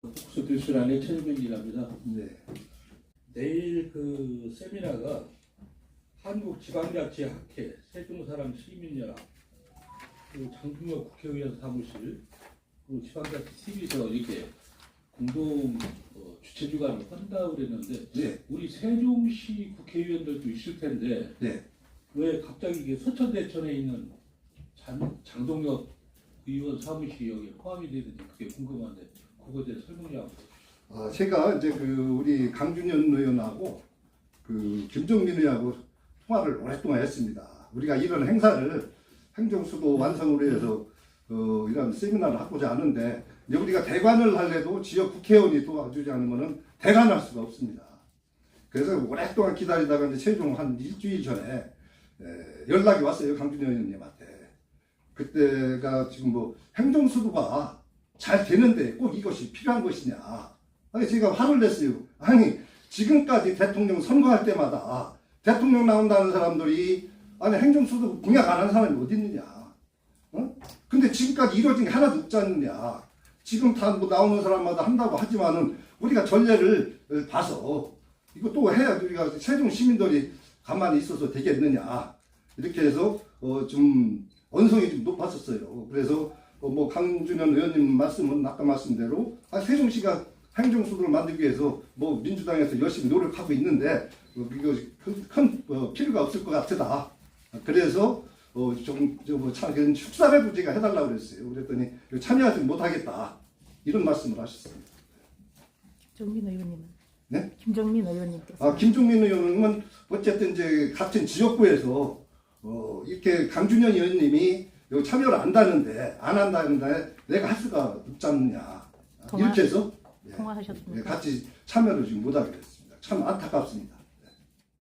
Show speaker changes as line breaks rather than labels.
국수 교수란의 최유빈이랍니다.
네.
내일 그 세미나가 한국지방자치학회 세종사람 시민연합 그리고 장중혁 국회의원 사무실 그리고 지방자치 TV에서 이렇게 공동 어, 주최 주관을 한다고 그랬는데
네.
우리 세종시 국회의원들도 있을 텐데
네.
왜 갑자기 이게 서천대천에 있는 장, 장동혁 의원 사무실이 여기 포함이 되는지 그게 궁금한데 그거에 대해 설명 좀
아, 제가 이제 그 우리 강준현 의원하고 그 김종민 의원하고 통화를 오랫동안 했습니다. 우리가 이런 행사를 행정수도 완성을 위해서 어, 이런 세미나를 하고자 하는데 이제 우리가 대관을 할래도 지역 국회의원이 도와주지 않으면 대관할 수가 없습니다. 그래서 오랫동안 기다리다가 이제 최종 한 일주일 전에 에, 연락이 왔어요 강준현 의원님한테. 그때가 지금 뭐 행정수도가 잘 되는데 꼭 이것이 필요한 것이냐. 아니 제가 화를 냈어요. 아니 지금까지 대통령 선거할 때마다 대통령 나온다는 사람들이 아니 행정수도 공약 안 하는 사람이 어디 있느냐. 어? 근데 지금까지 이루어진 게 하나도 없지 않느냐. 지금 다 뭐 나오는 사람마다 한다고 하지만은 우리가 전례를 봐서 이거 또 해야 우리가 세종 시민들이 가만히 있어서 되겠느냐. 이렇게 해서 어, 좀 언성이 좀 높았었어요. 그래서 어, 뭐 강준현 의원님 말씀은 아까 말씀대로 아, 세종시가 행정수도를 만들기 위해서 뭐 민주당에서 열심히 노력하고 있는데 어, 이거 큰, 큰 어, 필요가 없을 것 같다. 그래서 어, 좀참 그런 축사라도 제가 해달라고 그랬어요. 그랬더니 참여하지 못하겠다 이런 말씀을 하셨습니다.
김종민 의원님은?
네?
김종민 의원님께서
아, 김종민 의원은 어쨌든 이제 같은 지역구에서 어, 이렇게 강준현 의원님이 여기 참여를 한다는데 안 한다는데 내가 할 수가 없지 않느냐
통화-
이렇게 해서 예, 예,
통화하셨습니까?
같이 참여를 지금 못하게 됐습니다. 참 안타깝습니다.